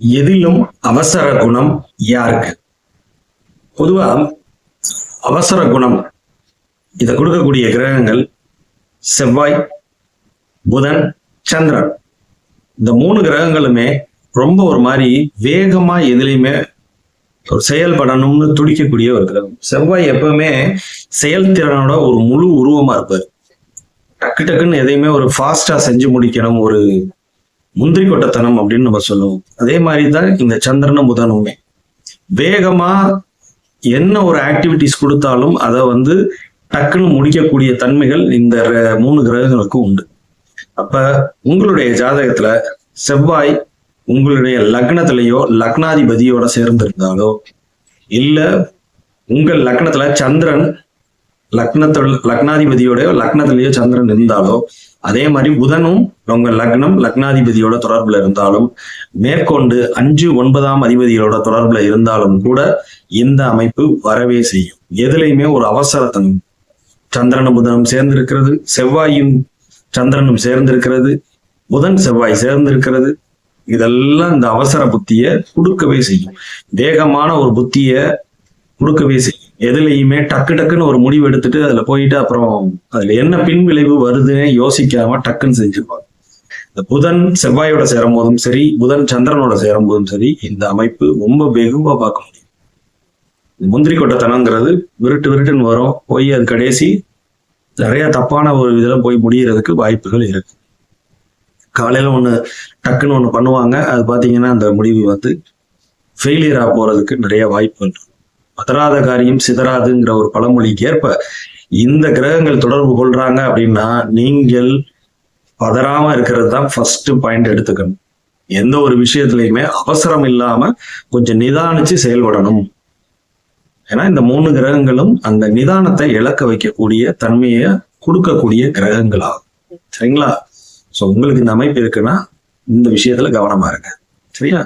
எதிலும் அவசர குணம் யாருக்கு? பொதுவா அவசர குணம் இதை கொடுக்கக்கூடிய கிரகங்கள் செவ்வாய் புதன் சந்திரன். இந்த மூணு கிரகங்களுமே ரொம்ப ஒரு மாதிரி வேகமா எதுலையுமே ஒரு செயல்படணும்னு துடிக்கக்கூடிய ஒரு கிரகம். செவ்வாய் எப்பவுமே செயல்திறனோட ஒரு முழு உருவமா இருப்பார். டக்கு டக்குன்னு எதையுமே ஒரு ஃபாஸ்டா செஞ்சு முடிக்கணும் ஒரு முந்திரி கொட்டத்தனம் அப்படின்னு நம்ம சொல்லுவோம். அதே மாதிரி தான் இந்த சந்திரனும் புதனுமே. வேகமா என்ன ஒரு ஆக்டிவிட்டிஸ் கொடுத்தாலும் அதை வந்து டக்குன்னு முடிக்கக்கூடிய தன்மைகள் இந்த மூணு கிரகங்களுக்கு உண்டு. அப்ப உங்களுடைய ஜாதகத்துல செவ்வாய் உங்களுடைய லக்னத்திலேயோ லக்னாதிபதியோட சேர்ந்து இருந்தாலோ இல்ல உங்கள் லக்னத்துல சந்திரன் லக்னத்தோட லக்னாதிபதியோடய லக்னத்திலேயோ சந்திரன் இருந்தாலோ அதே மாதிரி புதனும் உங்க லக்னம் லக்னாதிபதியோட தொடர்புல இருந்தாலும் மேற்கொண்டு அஞ்சு ஒன்பதாம் அதிபதிகளோட தொடர்புல இருந்தாலும் கூட இந்த அமைப்பு வரவே செய்யும். எதுலையுமே ஒரு அவசரத்தனம் சந்திரனும் புதனும் சேர்ந்திருக்கிறது செவ்வாயும் சந்திரனும் சேர்ந்திருக்கிறது புதன் செவ்வாய் சேர்ந்திருக்கிறது. இதெல்லாம் இந்த அவசர புத்திய கொடுக்கவே செய்யும். வேகமான ஒரு புத்திய கொடுக்கவே செய்யும். எதுலையுமே டக்கு டக்குன்னு ஒரு முடிவு எடுத்துட்டு அதுல போயிட்டு அப்புறம் அதுல என்ன பின் விளைவு வருதுன்னு யோசிக்காம டக்குன்னு செஞ்சுப்பாங்க. இந்த புதன் செவ்வாயோட சேரும் போதும் சரி புதன் சந்திரனோட சேரும் போதும் சரி இந்த அமைப்பு ரொம்ப வெகுவா பார்க்க முடியும். முந்திரி கொட்டத்தனங்கிறது விருட்டு விருட்டுன்னு வரும். போய் அது கடைசி நிறைய தப்பான ஒரு இதுல போய் முடியறதுக்கு வாய்ப்புகள் இருக்கு. காலையில ஒண்ணு டக்குன்னு ஒண்ணு பண்ணுவாங்க. அது பாத்தீங்கன்னா அந்த முடிவு வந்து ஃபெயிலியராக போறதுக்கு நிறைய வாய்ப்புகள் இருக்கு. பதறாத காரியம் சிதறாதுங்கிற ஒரு பழமொழிக்கு ஏற்ப இந்த கிரகங்கள் தொடர்பு கொள்றாங்க அப்படின்னா நீங்கள் பதறாம இருக்கிறது தான் ஃபர்ஸ்ட் பாயிண்ட் எடுத்துக்கணும். எந்த ஒரு விஷயத்துலயுமே அவசரம் இல்லாம கொஞ்சம் நிதானிச்சு செயல்படணும். ஏன்னா இந்த மூணு கிரகங்களும் அந்த நிதானத்தை இழக்க வைக்கக்கூடிய தன்மையை கொடுக்கக்கூடிய கிரகங்களாகும். சரிங்களா? சோ உங்களுக்கு இந்த அமைப்பு இருக்குன்னா இந்த விஷயத்துல கவனமா இருங்க. சரியா?